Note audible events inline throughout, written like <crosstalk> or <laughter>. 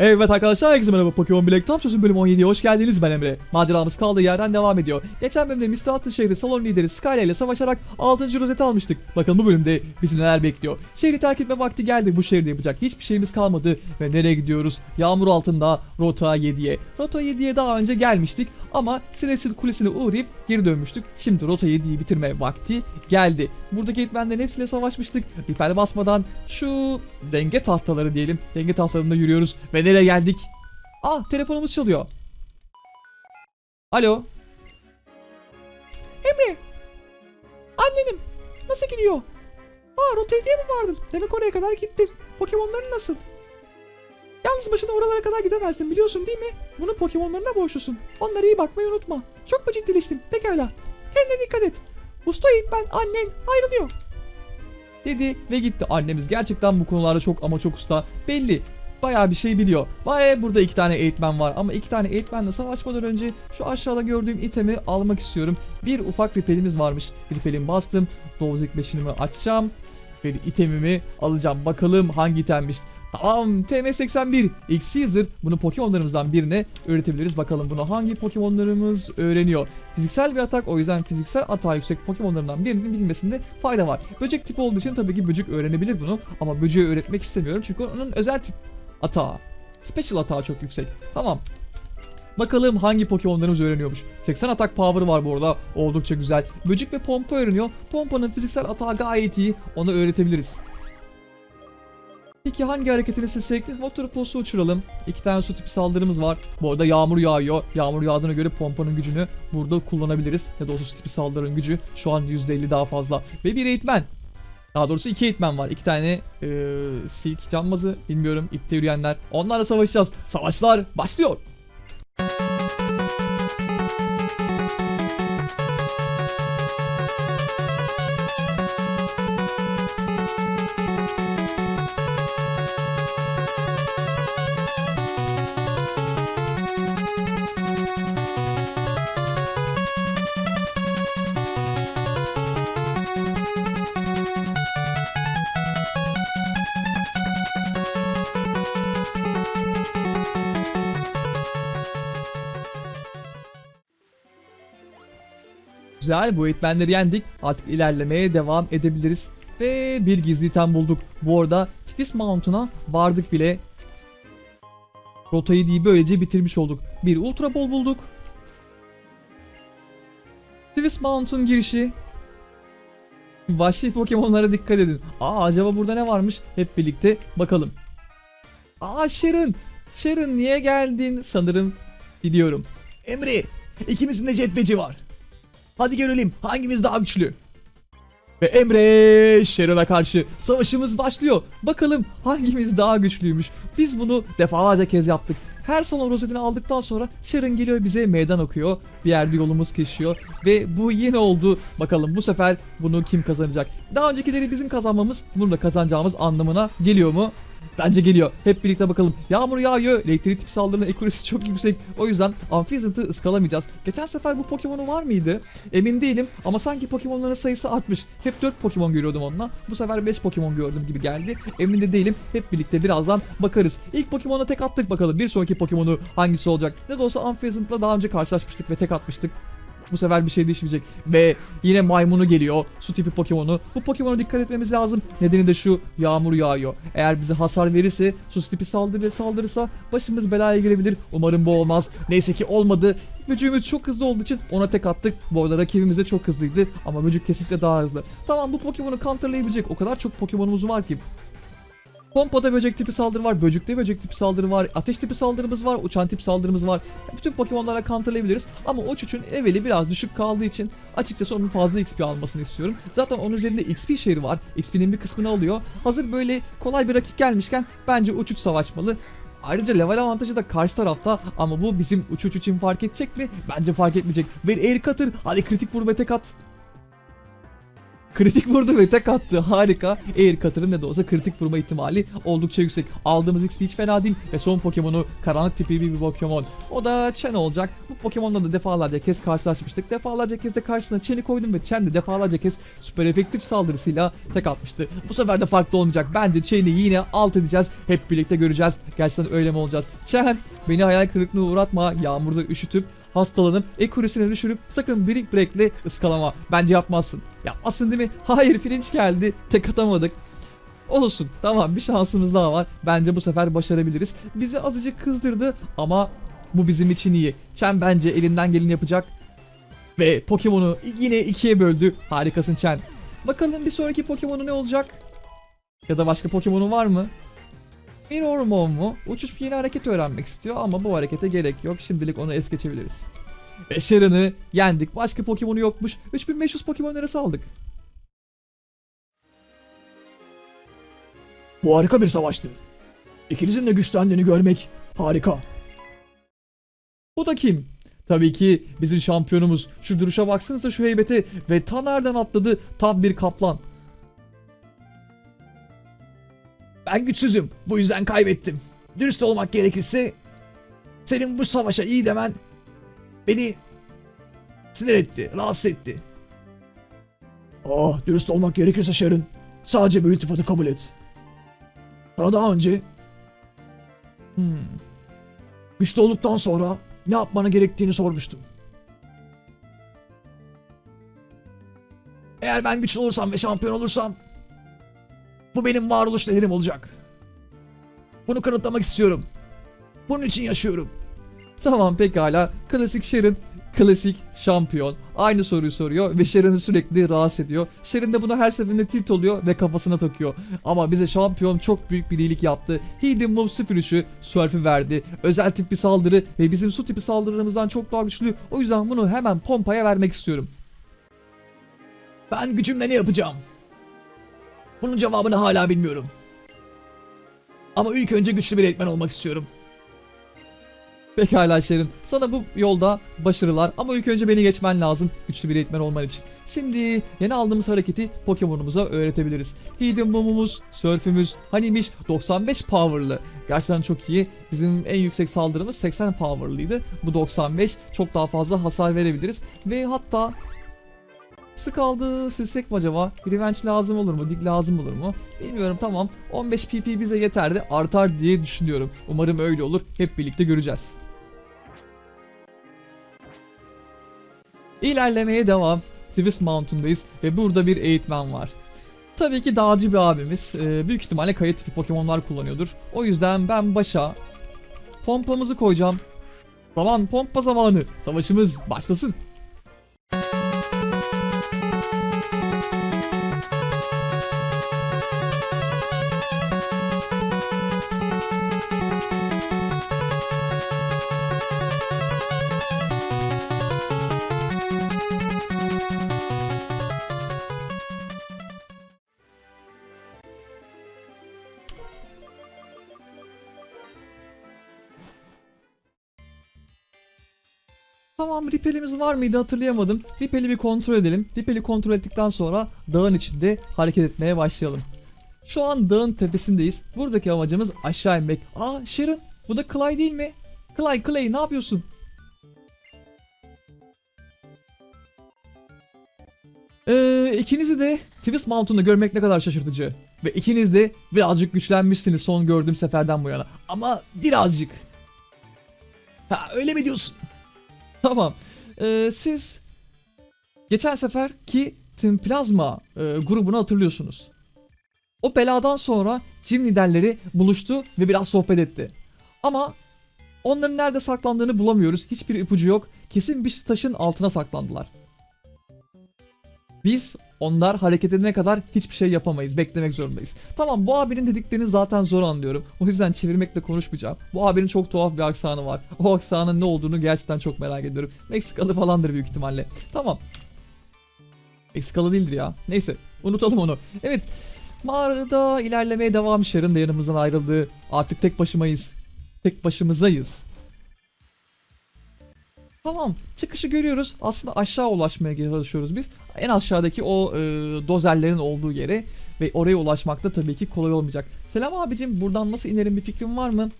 Evet arkadaşlar herkese merhaba Pokemon Black Tam Sözün bölüm 17'ye hoş geldiniz ben Emre. Maceramız kaldığı yerden devam ediyor. Geçen bölümde Mr. Altın şehri salon lideri Skyla ile savaşarak 6. rozeti almıştık. Bakalım bu bölümde bizi neler bekliyor. Şehri terk etme vakti geldi. Bu şehirde yapacak hiçbir şeyimiz kalmadı. Ve nereye gidiyoruz? Yağmur altında Rota 7'ye. Rota 7'ye daha önce gelmiştik ama Celestial Kulesi'ne uğrayıp geri dönmüştük. Şimdi Rota 7'yi bitirme vakti geldi. Buradaki etmenlerin hepsiyle savaşmıştık. Ripel basmadan şu denge tahtaları diyelim. Denge tahtalarında yürüyoruz. Ve nereye geldik? Ah telefonumuz çalıyor. Alo. Emre. Annenim. Nasıl gidiyor? Aa Rota 7'ye mi vardın? Demek oraya kadar gittin. Pokemonların nasıl? Yalnız başına oralara kadar gidemezsin biliyorsun değil mi? Bunu Pokemon'larına borçlusun. Onlara iyi bakmayı unutma. Çok mu ciddileştin? Pekala. Kendine dikkat et. Usta eğitmen annen ayrılıyor. Dedi ve gitti. Annemiz gerçekten bu konularda çok ama çok usta. Belli. Bayağı bir şey biliyor. Vay burada iki tane eğitmen var ama iki tane eğitmenle savaşmadan önce şu aşağıda gördüğüm itemi almak istiyorum. Bir ufak ripelimiz varmış. Ripelimi bastım. Dozik 5'ini açacağım. Ve itemimi alacağım. Bakalım hangi itemmiş. Tamam TM81 X Caesar bunu Pokemon'larımızdan birine öğretebiliriz. Bakalım bunu hangi Pokemon'larımız öğreniyor. Fiziksel bir atak o yüzden fiziksel atağı yüksek Pokemon'larından birinin bilmesinde fayda var. Böcek tipi olduğu için tabii ki böcek öğrenebilir bunu ama böceği öğretmek istemiyorum çünkü onun özel tip atağı. Special atağı çok yüksek. Tamam. Bakalım hangi Pokemon'larımız öğreniyormuş. 80 atak power var bu arada. Oldukça güzel. Böcek ve Pompa öğreniyor. Pompa'nın fiziksel atağı gayet iyi. Onu öğretebiliriz. Peki hangi hareketini silsek? Water Pulse'u uçuralım. İki tane su tipi saldırımız var. Bu arada yağmur yağıyor. Yağmur yağdığına göre pompanın gücünü burada kullanabiliriz. Ya da o su tipi saldırının gücü şu an %50 daha fazla. Ve bir eğitmen. Daha doğrusu iki eğitmen var. İki tane eee silk cambazı bilmiyorum ipte yürüyenler. Onlarla savaşacağız. Savaşlar başlıyor. Güzel bu eğitmenleri yendik. Artık ilerlemeye devam edebiliriz. Ve bir gizli item bulduk. Bu arada Tifis Mountain'a vardık bile. Rotayı diye böylece bitirmiş olduk. Bir Ultra Ball bulduk. Tifis Mountain girişi. Vahşi Pokemon'lara dikkat edin. Aa acaba burada ne varmış? Hep birlikte bakalım. Aa Sharon. Sharon niye geldin? Sanırım biliyorum. Emre ikimizin de jetbeci var. Hadi görelim hangimiz daha güçlü. Ve Emre Sharon'a karşı savaşımız başlıyor. Bakalım hangimiz daha güçlüymüş. Biz bunu defalarca kez yaptık. Her salon rozetini aldıktan sonra Sharon geliyor bize meydan okuyor. Bir yerde yolumuz kesişiyor. Ve bu yine oldu. Bakalım bu sefer bunu kim kazanacak? Daha öncekileri bizim kazanmamız bunu da kazanacağımız anlamına geliyor mu? Bence geliyor. Hep birlikte bakalım. Yağmur yağıyor. Elektrik tip saldırının ekurisi çok yüksek. O yüzden Amphizzant'ı ıskalamayacağız. Geçen sefer bu Pokemon'u var mıydı? Emin değilim ama sanki Pokemon'ların sayısı artmış. Hep 4 Pokemon görüyordum onunla. Bu sefer 5 Pokemon gördüm gibi geldi. Emin de değilim. Hep birlikte birazdan bakarız. İlk Pokemon'a tek attık bakalım. Bir sonraki Pokemon'u hangisi olacak? Ne de olsa Amphizzant'la daha önce karşılaşmıştık ve tek atmıştık. Bu sefer bir şey değişmeyecek. Ve yine maymunu geliyor. Su tipi Pokemon'u. Bu Pokemon'a dikkat etmemiz lazım. Nedeni de şu yağmur yağıyor. Eğer bize hasar verirse su tipi saldırı ve saldırırsa başımız belaya girebilir. Umarım bu olmaz. Neyse ki olmadı. Böcüğümüz çok hızlı olduğu için ona tek attık. Bu arada rakibimiz de çok hızlıydı. Ama böcük kesinlikle daha hızlı. Tamam bu Pokemon'u counterlayabilecek o kadar çok Pokemon'umuz var ki. Pompa'da böcek tipi saldırı var, böcükte böcek tipi saldırı var, ateş tipi saldırımız var, uçan tip saldırımız var. Bütün Pokemon'lara counterlayabiliriz ama o çuçun leveli biraz düşük kaldığı için açıkçası onun fazla XP almasını istiyorum. Zaten onun üzerinde XP şehri var. XP'nin bir kısmını alıyor. Hazır böyle kolay bir rakip gelmişken bence uçuç savaşmalı. Ayrıca level avantajı da karşı tarafta ama bu bizim uçuç için fark edecek mi? Bence fark etmeyecek. Bir air cutter, hadi kritik vurma tek at. Kritik vurdu ve tek attı. Harika. Air Cutter'ın ne de olsa kritik vurma ihtimali oldukça yüksek. Aldığımız XP hiç fena değil. Ve son Pokemon'u karanlık tipi bir Pokemon. O da Chen olacak. Bu Pokemon'la da defalarca kez karşılaşmıştık. Defalarca kez de karşısına Chen'i koydum ve Chen de defalarca kez süper efektif saldırısıyla tek atmıştı. Bu sefer de farklı olmayacak. Bence Chen'i yine alt edeceğiz. Hep birlikte göreceğiz. Gerçekten öyle mi olacağız? Chen beni hayal kırıklığına uğratma. Yağmurda üşütüp hastalanıp ekurisine düşürüp sakın Brick Break'le ıskalama. Bence yapmazsın. Yapmazsın değil mi? Hayır Flinch geldi. Tek atamadık. Olsun. Tamam bir şansımız daha var. Bence bu sefer başarabiliriz. Bizi azıcık kızdırdı ama bu bizim için iyi. Chen bence elinden geleni yapacak. Ve Pokemon'u yine ikiye böldü. Harikasın Chen. Bakalım bir sonraki Pokemon'u ne olacak? Ya da başka Pokemon'u var mı? Mirormon mu? Uçuş bir yeni hareket öğrenmek istiyor ama bu harekete gerek yok. Şimdilik onu es geçebiliriz. Sharon'ı yendik. Başka Pokemon'u yokmuş. 3500 Pokemon arası aldık. Bu harika bir savaştı. İkinizin de güçlendiğini görmek harika. Bu da kim? Tabii ki bizim şampiyonumuz. Şu duruşa baksanıza şu heybete. Ve ta nereden atladı? Tam bir kaplan. Ben güçsüzüm. Bu yüzden kaybettim. Dürüst olmak gerekirse senin bu savaşa iyi demen beni sinir etti, rahatsız etti. Ah, dürüst olmak gerekirse Sharon, sadece bir iltifatı kabul et. Sana daha önce Hmm. güçlü olduktan sonra ne yapmanı gerektiğini sormuştum. Eğer ben güçlü olursam ve şampiyon olursam bu benim varoluş nedenim olacak. Bunu kanıtlamak istiyorum. Bunun için yaşıyorum. Tamam pekala. Klasik Sharon, klasik şampiyon. Aynı soruyu soruyor ve Sharon'ı sürekli rahatsız ediyor. Sharon de bunu her seferinde tilt oluyor ve kafasına takıyor. Ama bize şampiyon çok büyük bir iyilik yaptı. Hidden Move 03'ü Surf'ü verdi. Özel tip bir saldırı ve bizim su tipi saldırılarımızdan çok daha güçlü. O yüzden bunu hemen pompaya vermek istiyorum. Ben gücümle ne yapacağım? Bunun cevabını hala bilmiyorum. Ama ilk önce güçlü bir eğitmen olmak istiyorum. Pekala Sharon. Sana bu yolda başarılar ama ilk önce beni geçmen lazım güçlü bir eğitmen olman için. Şimdi yeni aldığımız hareketi Pokemon'umuza öğretebiliriz. Hidden Boom'umuz, Surf'ümüz, Hanimiş 95 power'lı. Gerçekten çok iyi. Bizim en yüksek saldırımız 80 power'lıydı. Bu 95 çok daha fazla hasar verebiliriz. Ve hatta Sık aldı silsek mi acaba? Revenge lazım olur mu? Dig lazım olur mu? Bilmiyorum tamam. 15 PP bize yeterdi. Artar diye düşünüyorum. Umarım öyle olur. Hep birlikte göreceğiz. İlerlemeye devam. Twist Mountain'dayız ve burada bir eğitmen var. Tabii ki dağcı bir abimiz. Ee, büyük ihtimalle kaya tipi Pokemon'lar kullanıyordur. O yüzden ben başa pompamızı koyacağım. Zaman pompa zamanı. Savaşımız başlasın. Var mıydı hatırlayamadım. Ripeli bir kontrol edelim. Ripeli kontrol ettikten sonra dağın içinde hareket etmeye başlayalım. Şu an dağın tepesindeyiz. Buradaki amacımız aşağı inmek. Aa Sharon bu da Clay değil mi? Clay Clay ne yapıyorsun? Ee, ikinizi de Twist Mountain'da görmek ne kadar şaşırtıcı. Ve ikiniz de birazcık güçlenmişsiniz son gördüğüm seferden bu yana. Ama birazcık. Ha öyle mi diyorsun? <laughs> Tamam. Ee, siz geçen sefer ki Team Plasma e, grubunu hatırlıyorsunuz. O beladan sonra Jim liderleri buluştu ve biraz sohbet etti. Ama onların nerede saklandığını bulamıyoruz. Hiçbir ipucu yok. Kesin bir taşın altına saklandılar. Biz onlar hareket edene kadar hiçbir şey yapamayız. Beklemek zorundayız. Tamam bu abinin dediklerini zaten zor anlıyorum. O yüzden çevirmekle konuşmayacağım. Bu abinin çok tuhaf bir aksanı var. O aksanın ne olduğunu gerçekten çok merak ediyorum. Meksikalı falandır büyük ihtimalle. Tamam. Meksikalı değildir ya. Neyse unutalım onu. Evet mağarada ilerlemeye devam Sharon da yanımızdan ayrıldı. Artık tek başımayız. Tek başımızayız. Tamam çıkışı görüyoruz. Aslında aşağı ulaşmaya çalışıyoruz biz. En aşağıdaki o e, dozerlerin olduğu yere ve oraya ulaşmak da tabii ki kolay olmayacak. Selam abicim buradan nasıl inerim bir fikrin var mı?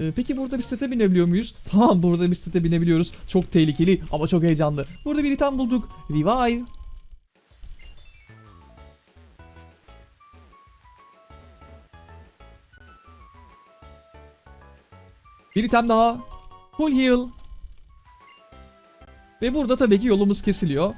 E, peki burada bisiklete binebiliyor muyuz? <laughs> Tamam burada bisiklete binebiliyoruz. Çok tehlikeli ama çok heyecanlı. Burada bir item bulduk. Revive. Bir item daha. Full heal. Ve burada tabii ki yolumuz kesiliyor.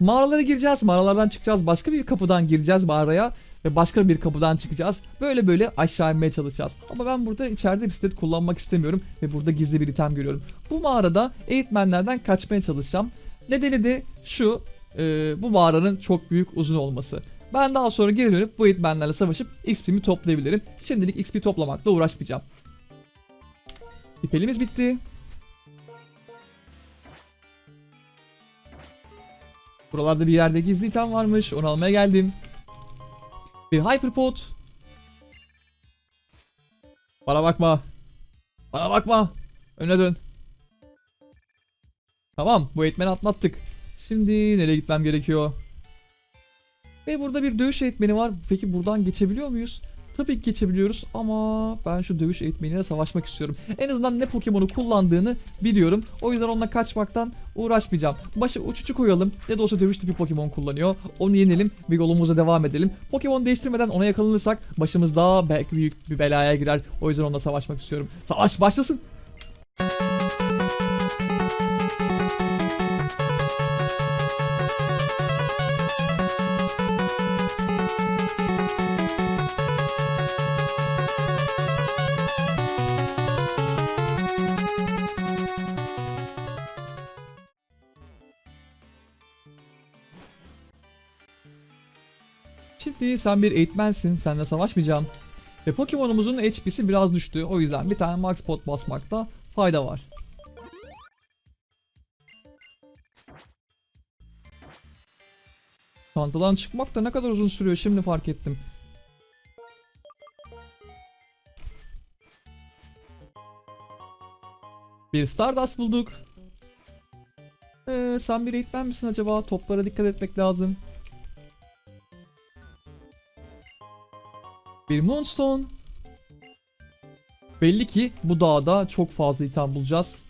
Mağaralara gireceğiz, mağaralardan çıkacağız, başka bir kapıdan gireceğiz mağaraya ve başka bir kapıdan çıkacağız. Böyle böyle aşağı inmeye çalışacağız. Ama ben burada içeride bisiklet kullanmak istemiyorum ve burada gizli bir item görüyorum. Bu mağarada eğitmenlerden kaçmaya çalışacağım. Nedeni de şu, e, bu mağaranın çok büyük uzun olması. Ben daha sonra geri dönüp bu eğitmenlerle savaşıp XP'mi toplayabilirim. Şimdilik XP toplamakla uğraşmayacağım. İpelimiz bitti. Buralarda bir yerde gizli item varmış. Onu almaya geldim. Bir hyperpod. Bana bakma. Bana bakma. Öne dön. Tamam bu eğitmeni atlattık. Şimdi nereye gitmem gerekiyor? Ve burada bir dövüş eğitmeni var. Peki buradan geçebiliyor muyuz? Tabii ki geçebiliyoruz ama ben şu dövüş eğitmeniyle savaşmak istiyorum. En azından ne Pokemon'u kullandığını biliyorum. O yüzden onunla kaçmaktan uğraşmayacağım. Başa uçucu koyalım. Ne de olsa dövüş tipi Pokemon kullanıyor. Onu yenelim ve yolumuza devam edelim. Pokemon değiştirmeden ona yakalanırsak başımız daha belki büyük bir belaya girer. O yüzden onunla savaşmak istiyorum. Savaş başlasın. Şimdi sen bir eğitmensin. Seninle savaşmayacağım. Ve Pokemon'umuzun HP'si biraz düştü. O yüzden bir tane Max Pot basmakta fayda var. Çantadan çıkmak da ne kadar uzun sürüyor şimdi fark ettim. Bir Stardust bulduk. Ee, sen bir eğitmen misin acaba? Toplara dikkat etmek lazım. Bir Moonstone. Belli ki bu dağda çok fazla item bulacağız.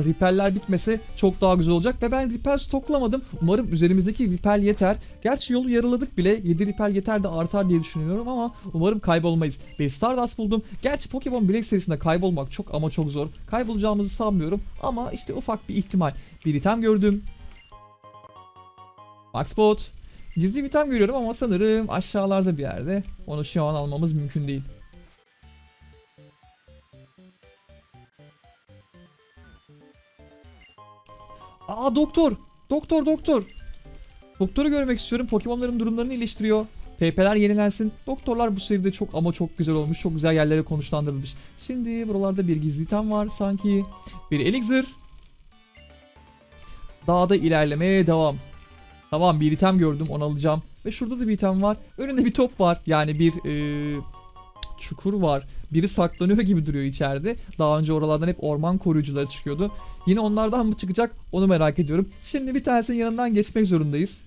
Ripeller bitmese çok daha güzel olacak ve ben ripel stoklamadım. Umarım üzerimizdeki ripel yeter. Gerçi yolu yarıladık bile. 7 ripel yeter de artar diye düşünüyorum ama umarım kaybolmayız. Bir Stardust buldum. Gerçi Pokemon Black serisinde kaybolmak çok ama çok zor. Kaybolacağımızı sanmıyorum ama işte ufak bir ihtimal. Bir item gördüm. Maxbot. Gizli bir item görüyorum ama sanırım aşağılarda bir yerde. Onu şu an almamız mümkün değil. Aa doktor. Doktor doktor. Doktoru görmek istiyorum. Pokemon'ların durumlarını iyileştiriyor. PP'ler yenilensin. Doktorlar bu seride çok ama çok güzel olmuş. Çok güzel yerlere konuşlandırılmış. Şimdi buralarda bir gizli item var sanki. Bir elixir. Dağda ilerlemeye devam. Tamam bir item gördüm onu alacağım. Ve şurada da bir item var. Önünde bir top var. Yani bir eee, çukur var. Biri saklanıyor gibi duruyor içeride. Daha önce oralardan hep orman koruyucuları çıkıyordu. Yine onlardan mı çıkacak onu merak ediyorum. Şimdi bir tanesinin yanından geçmek zorundayız.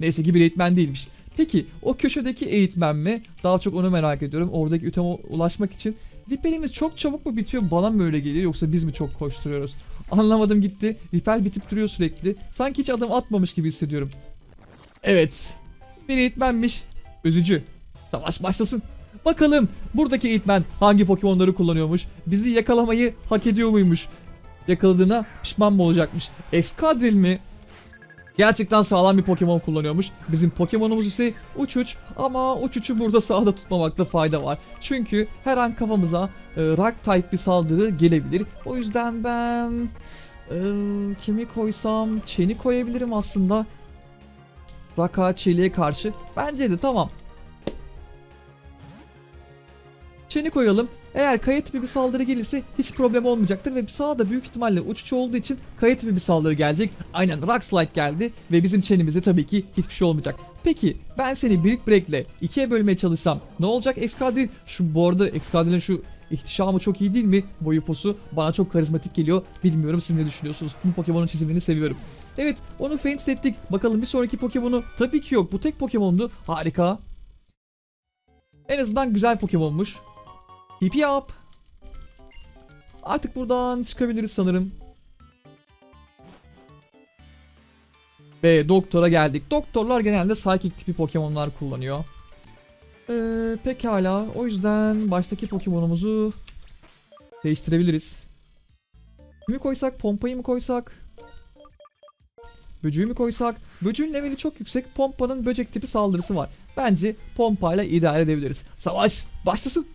Neyse ki bir eğitmen değilmiş. Peki o köşedeki eğitmen mi? Daha çok onu merak ediyorum. Oradaki üteme ulaşmak için. Ripelimiz çok çabuk mu bitiyor? Bana mı öyle geliyor yoksa biz mi çok koşturuyoruz? Anlamadım gitti. Ripel bitip duruyor sürekli. Sanki hiç adım atmamış gibi hissediyorum. Evet. Bir eğitmenmiş. Üzücü. Savaş başlasın. Bakalım buradaki eğitmen hangi Pokemon'ları kullanıyormuş? Bizi yakalamayı hak ediyor muymuş? Yakaladığına pişman mı olacakmış? Excadrill mi? Gerçekten sağlam bir Pokemon kullanıyormuş. Bizim Pokemon'umuz ise Uçuç ama Uçuç'u burada sağda tutmamakta fayda var. Çünkü her an kafamıza e, Rock type bir saldırı gelebilir. O yüzden ben e, kimi koysam Chen'i koyabilirim aslında. Rock'a Çeliğe karşı. Bence de tamam. Çeni koyalım. Eğer kaya tipi bir saldırı gelirse hiç problem olmayacaktır ve sağda büyük ihtimalle uçucu olduğu için kaya tipi bir saldırı gelecek. Aynen Rock Slide geldi ve bizim çenimize tabii ki hiçbir şey olmayacak. Peki ben seni Brick Break'le ikiye bölmeye çalışsam ne olacak Excadrill? Şu bu arada Excadrill'in şu ihtişamı çok iyi değil mi? Boyu posu bana çok karizmatik geliyor. Bilmiyorum siz ne düşünüyorsunuz? Bu Pokemon'un çizimini seviyorum. Evet onu feint ettik. Bakalım bir sonraki Pokemon'u tabii ki yok. Bu tek Pokemon'du. Harika. En azından güzel Pokemon'muş. PP up. Artık buradan çıkabiliriz sanırım. Ve doktora geldik. Doktorlar genelde psychic tipi Pokemon'lar kullanıyor. Ee, pekala. O yüzden baştaki Pokemon'umuzu değiştirebiliriz. Kimi koysak? Pompa'yı mı koysak? Böcüğü mü koysak? Böcüğün leveli çok yüksek. Pompa'nın böcek tipi saldırısı var. Bence Pompa'yla idare edebiliriz. Savaş başlasın.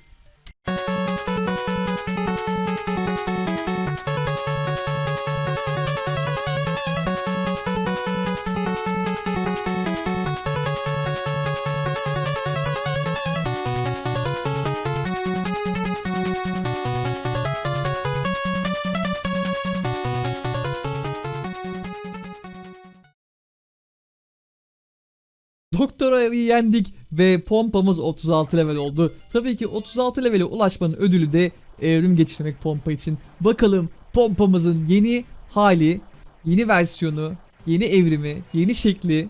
Doktora yendik ve pompamız 36 level oldu. Tabii ki 36 levele ulaşmanın ödülü de evrim geçirmek pompa için. Bakalım pompamızın yeni hali, yeni versiyonu, yeni evrimi, yeni şekli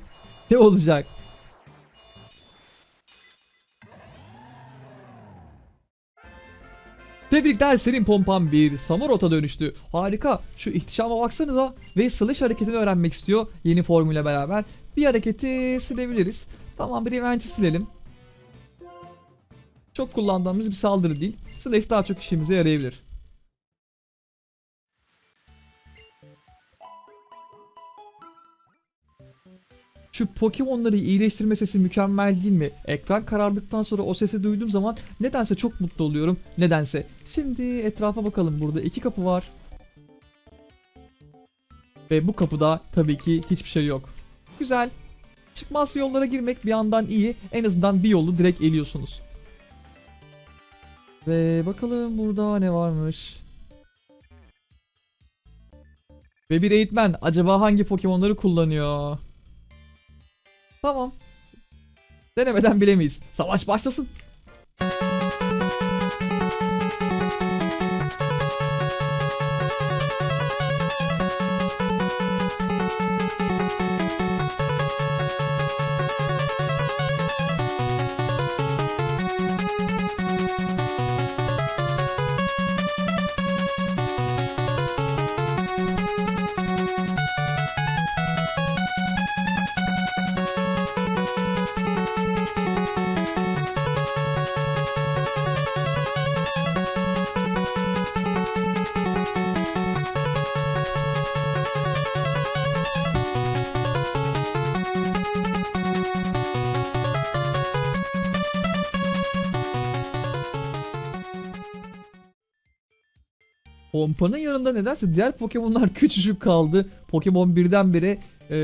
ne olacak? Tebrikler senin pompan bir Samurot'a dönüştü. Harika. Şu ihtişama baksanıza. Ve slash hareketini öğrenmek istiyor yeni formüle beraber. Bir hareketi silebiliriz. Tamam bir eventi silelim. Çok kullandığımız bir saldırı değil. Slash daha çok işimize yarayabilir. Şu Pokemon'ları iyileştirme sesi mükemmel değil mi? Ekran karardıktan sonra o sesi duyduğum zaman nedense çok mutlu oluyorum. Nedense. Şimdi etrafa bakalım. Burada iki kapı var. Ve bu kapıda tabii ki hiçbir şey yok. Güzel. Çıkmaz yollara girmek bir yandan iyi. En azından bir yolu direkt eliyorsunuz. Ve bakalım burada ne varmış. Ve bir eğitmen acaba hangi Pokemon'ları kullanıyor? Tamam. Denemeden bilemeyiz. Savaş başlasın. Pompanın yanında nedense diğer Pokemon'lar <laughs> küçücük kaldı. Pokemon birdenbire e,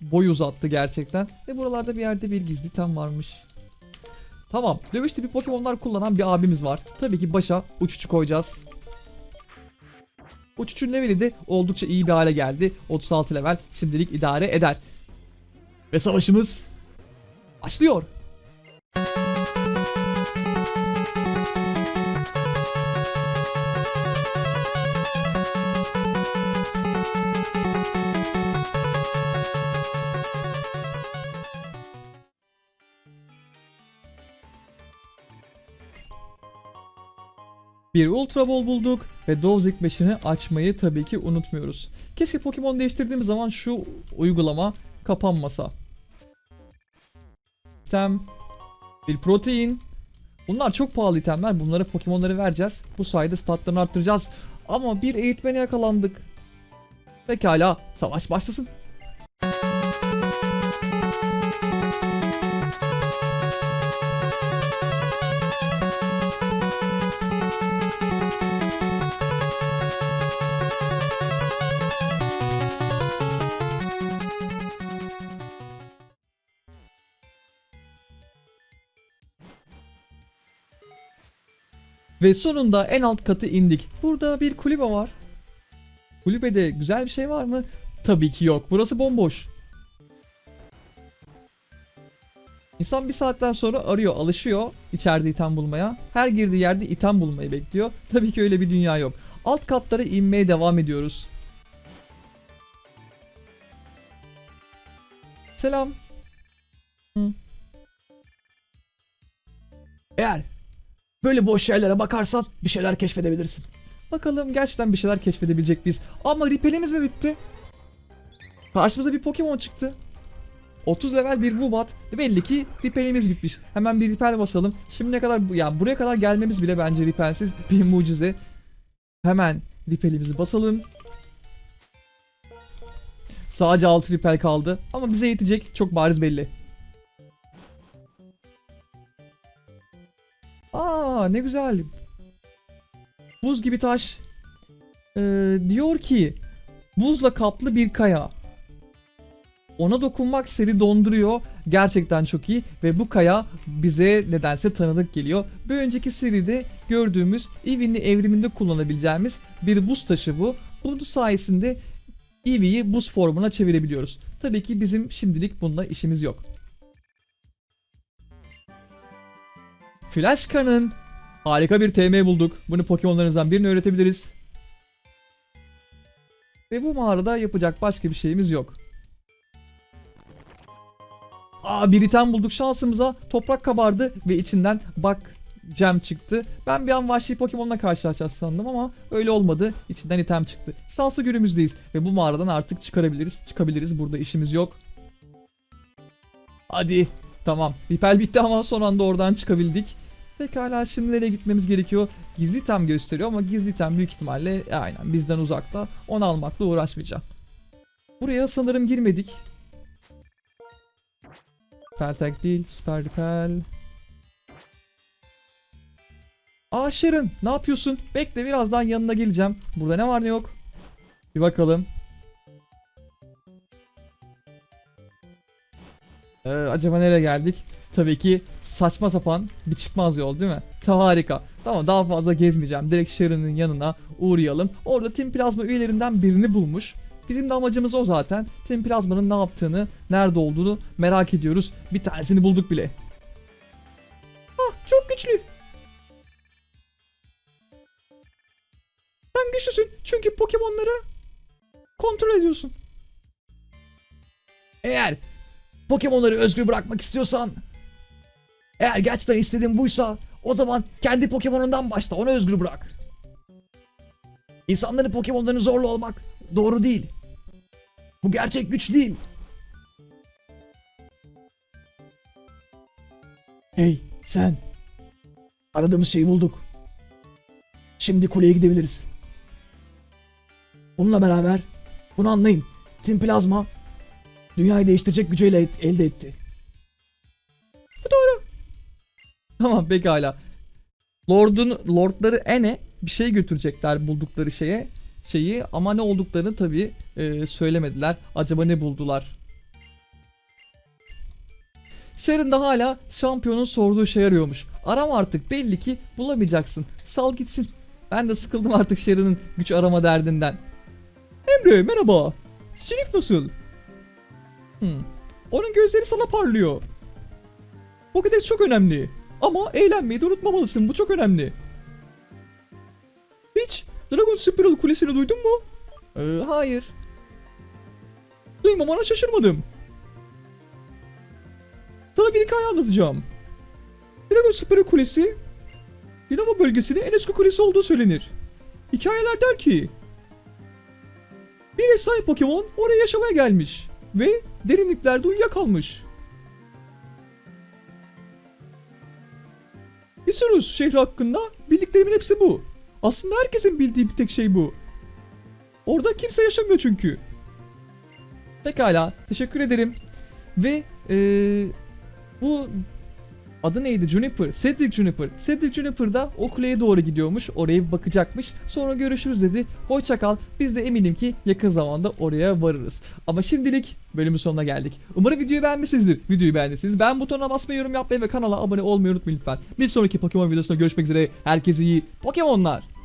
boy uzattı gerçekten. Ve buralarda bir yerde bir gizli tem varmış. Tamam. Dövüş tipi Pokemon'lar kullanan bir abimiz var. Tabii ki başa uçucu koyacağız. Uçucun leveli de oldukça iyi bir hale geldi. 36 level şimdilik idare eder. Ve savaşımız başlıyor. Bir Ultra Ball bulduk ve Dovzik 5'ini açmayı tabii ki unutmuyoruz. Keşke Pokemon değiştirdiğim zaman şu uygulama kapanmasa. İtem, bir protein. Bunlar çok pahalı itemler. Bunlara Pokemon'ları vereceğiz. Bu sayede statlarını arttıracağız. Ama bir eğitmene yakalandık. Pekala, savaş başlasın. Ve sonunda en alt katı indik. Burada bir kulübe var. Kulübede güzel bir şey var mı? Tabii ki yok. Burası bomboş. İnsan bir saatten sonra arıyor, alışıyor içeride item bulmaya. Her girdiği yerde item bulmayı bekliyor. Tabii ki öyle bir dünya yok. Alt katlara inmeye devam ediyoruz. Selam. Eğer böyle boş yerlere bakarsan bir şeyler keşfedebilirsin. Bakalım gerçekten bir şeyler keşfedebilecek biz. Ama ripelimiz mi bitti? Karşımıza bir Pokemon çıktı. 30 level bir Woobat. Belli ki ripelimiz bitmiş. Hemen bir ripel basalım. Şimdiye kadar yani buraya kadar gelmemiz bile bence ripelsiz bir mucize. Hemen ripelimizi basalım. Sadece 6 ripel kaldı ama bize yetecek çok bariz belli. Aa ne güzel. Buz gibi taş. Ee, diyor ki buzla kaplı bir kaya. Ona dokunmak seni donduruyor. Gerçekten çok iyi ve bu kaya bize nedense tanıdık geliyor. Bir önceki seride gördüğümüz Eevee'nin evriminde kullanabileceğimiz bir buz taşı bu. Bunun sayesinde Eevee'yi buz formuna çevirebiliyoruz. Tabii ki bizim şimdilik bununla işimiz yok. Flash Cannon. Harika bir TM bulduk. Bunu Pokemon'larınızdan birini öğretebiliriz. Ve bu mağarada yapacak başka bir şeyimiz yok. Aa bir item bulduk şansımıza. Toprak kabardı ve içinden bak gem çıktı. Ben bir an vahşi Pokemon'la karşılaşacağız sandım ama öyle olmadı. İçinden item çıktı. Şanslı günümüzdeyiz ve bu mağaradan artık çıkarabiliriz. Çıkabiliriz. Burada işimiz yok. Hadi. Tamam. Ripel bitti ama son anda oradan çıkabildik. Pekala şimdi nereye gitmemiz gerekiyor? Gizli item gösteriyor ama gizli item büyük ihtimalle e, aynen bizden uzakta. Onu almakla uğraşmayacağım. Buraya sanırım girmedik. Peltek değil, süper ripel. Aa Sharon ne yapıyorsun? Bekle birazdan yanına geleceğim. Burada ne var ne yok? Bir bakalım. Ee, acaba nereye geldik? Tabii ki saçma sapan bir çıkmaz yol değil mi? Ta harika. Tamam daha fazla gezmeyeceğim. Direkt Sharon'ın yanına uğrayalım. Orada Team Plazma üyelerinden birini bulmuş. Bizim de amacımız o zaten. Team Plazma'nın ne yaptığını, nerede olduğunu merak ediyoruz. Bir tanesini bulduk bile. Ah çok güçlü. Sen güçlüsün çünkü Pokemon'ları kontrol ediyorsun. Eğer Pokemon'ları özgür bırakmak istiyorsan eğer gerçekten istediğin buysa o zaman kendi Pokemon'undan başla onu özgür bırak. İnsanların Pokemon'larını zorla olmak doğru değil. Bu gerçek güç değil. Hey sen. Aradığımız şeyi bulduk. Şimdi kuleye gidebiliriz. Bununla beraber bunu anlayın. Team Plazma dünyayı değiştirecek gücü ele- elde etti. <laughs> Tamam pekala. Lord'un Lordları ene bir şey götürecekler buldukları şeye şeyi ama ne olduklarını tabi söylemediler. Acaba ne buldular? Sharon da hala şampiyonun sorduğu şey arıyormuş. Arama artık belli ki bulamayacaksın. Sal gitsin. Ben de sıkıldım artık Sharon'ın güç arama derdinden. Emre merhaba. Şerif nasıl? Hmm. Onun gözleri sana parlıyor. Pokédex çok önemli. Ama eğlenmeyi de unutmamalısın. Bu çok önemli. Hiç Dragon Spiral Kulesi'ni duydun mu? Ee, hayır. Duymamana şaşırmadım. Sana bir hikaye anlatacağım. Dragon Spiral Kulesi Dinamo bölgesinin en eski kulesi olduğu söylenir. Hikayeler der ki bir efsane Pokemon oraya yaşamaya gelmiş ve derinliklerde uyuyakalmış. Isurus şehri hakkında bildiklerimin hepsi bu. Aslında herkesin bildiği bir tek şey bu. Orada kimse yaşamıyor çünkü. Pekala, teşekkür ederim. Ve eee, bu adı neydi? Juniper. Cedric Juniper. Cedric Juniper da o kuleye doğru gidiyormuş. Oraya bir bakacakmış. Sonra görüşürüz dedi. Hoşça kal. Biz de eminim ki yakın zamanda oraya varırız. Ama şimdilik bölümün sonuna geldik. Umarım videoyu beğenmişsinizdir. Videoyu beğendiyseniz beğen butonuna basmayı, yorum yapmayı ve kanala abone olmayı unutmayın lütfen. Bir sonraki Pokemon videosunda görüşmek üzere. Herkese iyi Pokemonlar.